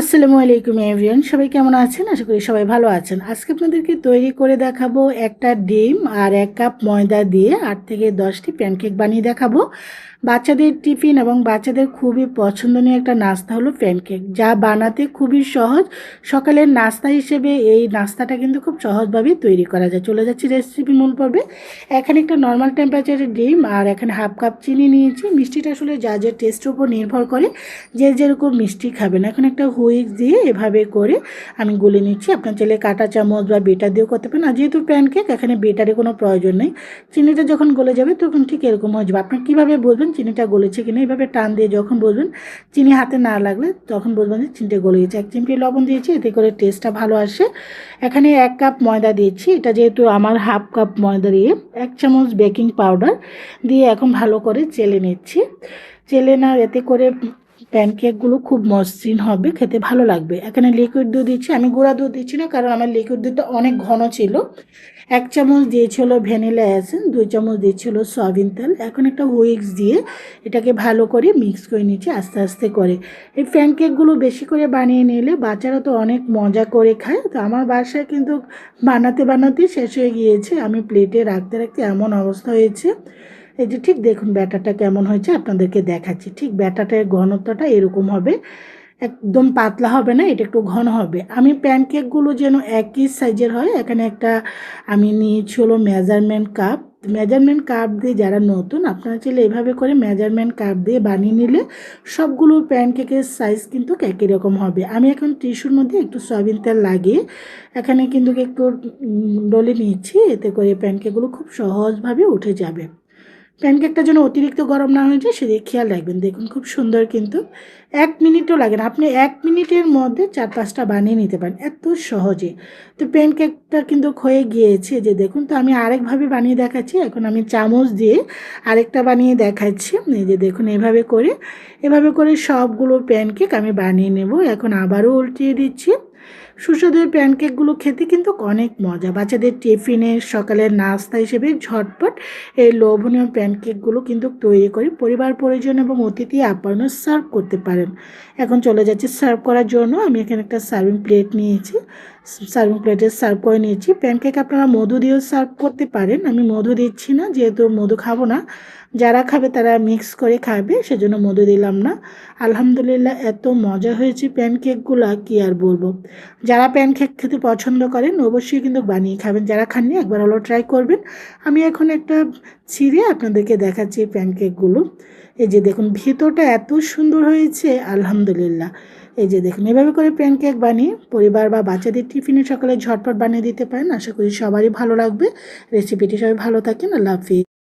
আসসালামু আলাইকুম এভরিয়ান সবাই কেমন আছেন? আশা করি সবাই ভালো আছেন। আজকে আপনাদেরকে তৈরি করে দেখাবো একটা ডিম আর এক কাপ ময়দা দিয়ে আট থেকে দশটি প্যানকেক বানিয়ে দেখাবো। বাচ্চাদের টিফিন এবং বাচ্চাদের খুবই পছন্দনীয় একটা নাস্তা হলো প্যানকেক, যা বানাতে খুবই সহজ। সকালের নাস্তা হিসেবে এই নাস্তাটা কিন্তু খুব সহজভাবেই তৈরি করা যায়। চলে যাচ্ছি রেসিপি মূল পর্বে। এখানে একটা নর্মাল টেম্পারেচারের ডিম আর এখানে হাফ কাপ চিনি নিয়েছি। মিষ্টিটা আসলে যা যা টেস্টের উপর নির্ভর করে, যে যেরকম মিষ্টি খাবেন। এখন একটা হুইক দিয়ে এভাবে করে আমি গুলে নিচ্ছি। আপনার চাইলে কাঁটা চামচ বা বেটার দিয়েও করতে পারেন। আর যেহেতু প্যানকেক এখানে বেটারে কোনো প্রয়োজন নেই। চিনিটা যখন গলে যাবে তখন ঠিক এরকম হয়ে যাবে। আপনার কীভাবে বুঝবেন চিনিটা গলেছে কিনা, এইভাবে টান দিয়ে যখন বুঝবেন চিনি হাতে না লাগলে তখন বুঝবেন যে চিনিটা গলে গেছে। এক চিমটি লবণ দিয়েছি, এতে করে টেস্টটা ভালো আসে। এখানে এক কাপ ময়দা দিয়েছি, এটা যেহেতু আমার হাফ কাপ ময়দা দিয়ে এক চামচ বেকিং পাউডার দিয়ে এখন ভালো করে চেলে নিচ্ছি। চেলে না এতে করে প্যানকেকগুলো খুব মসৃণ হবে, খেতে ভালো লাগবে। এখানে লিকুইড দুধ দিচ্ছি, আমি গুঁড়া দুধ দিচ্ছি না, কারণ আমার লিকুইড দুধটা অনেক ঘন ছিল। এক চামচ দিয়েছিল ভ্যানিলা এসেন্স দুই চামচ দিয়েছিল সয়াবিন তেল। এখন একটা হুইক্স দিয়ে এটাকে ভালো করে মিক্স করে নিচ্ছি, আস্তে আস্তে করে। এই প্যানকেকগুলো বেশি করে বানিয়ে নিলে বাচ্চারা তো অনেক মজা করে খায়। তো আমার বাসায় কিন্তু বানাতে বানাতে শেষ হয়ে গিয়েছে। আমি প্লেটে রাখতে রাখতে এমন অবস্থা হয়েছে এই যে ঠিক দেখুন ব্যাটারটা কেমন হয়েছে, আপনাদেরকে দেখাচ্ছি। ঠিক ব্যাটারটার ঘনত্বটা এরকম হবে। একদম পাতলা হবে না, এটা একটু ঘন হবে। আমি প্যানকেকগুলো যেন একই সাইজের হয়, এখানে একটা আমি নিয়েছি হলো মেজারমেন্ট কাপ। মেজারমেন্ট কাপ দিয়ে যারা নতুন, আপনারা চাইলে এভাবে করে মেজারমেন্ট কাপ দিয়ে বানিয়ে নিলে সবগুলো প্যানকেকের সাইজ কিন্তু একই রকম হবে। আমি এখন টিস্যুর মধ্যে একটু সয়াবিন তেল লাগিয়ে এখানে কিন্তু একটু ডলে নিচ্ছি এতে করে প্যানকেকগুলো খুব সহজভাবে উঠে যাবে। প্যানকেকটা যেন অতিরিক্ত গরম না হয়ে যায়, সেদিকে খেয়াল রাখবেন। দেখুন, খুব সুন্দর কিন্তু এক মিনিটও লাগে না। আপনি এক মিনিটের মধ্যে চার পাঁচটা বানিয়ে নিতে পারেন, এত সহজে। তো প্যানকেকটা কিন্তু ক্ষয়ে গিয়েছে যে, দেখুন তো, আমি আরেকভাবে বানিয়ে দেখাচ্ছি। এখন আমি চামচ দিয়ে আরেকটা বানিয়ে দেখাচ্ছি। এই যে, দেখুন, এভাবে করে এভাবে করে সবগুলো প্যানকেক আমি বানিয়ে নেব। এখন আবারও উল্টিয়ে দিচ্ছি। সুস্বাদু প্যানকেকগুলো খেতে কিন্তু অনেক মজা। বাচ্চাদের টিফিনের সকালের নাস্তা হিসেবে ঝটপট এই লোভনীয় প্যানকেকগুলো কিন্তু তৈরি করে পরিবার, পরিজন এবং অতিথি আপ্যায়ন সার্ভ করতে পারেন। এখন চলে যাচ্ছি সার্ভ করার জন্য। আমি এখানে একটা সার্ভিং প্লেট নিয়েছি। সার্ভিং প্লেটে সার্ভ করে নিয়েছি। প্যানকেক আপনারা মধু দিয়েও সার্ভ করতে পারেন। আমি মধু দিচ্ছি না, যেহেতু মধু খাব না। যারা খাবে তারা মিক্স করে খাবে, সেজন্য মধু দিলাম না। আলহামদুলিল্লাহ, এত মজা হয়েছে প্যানকেকগুলো কি আর বলব। যারা প্যানকেক খেতে পছন্দ করেন, অবশ্যই কিন্তু বানিয়ে খাবেন। যারা খাননি, একবার হলো ট্রাই করবেন। আমি এখন একটা ছিঁড়ে আপনাদেরকে দেখাচ্ছি এই প্যানকেকগুলো এই যে দেখুন, ভেতরটা এত সুন্দর হয়েছে, আলহামদুলিল্লাহ। এই যে দেখুন, এভাবে করে প্যানকেক বানিয়ে পরিবার বা বাচ্চাদের টিফিনে সকালে ঝটপট বানিয়ে দিতে পারেন। আশা করি সবারই ভালো লাগবে। রেসিপিটি সবাই ভালো থাকেন। আল্লাহ হাফিজ।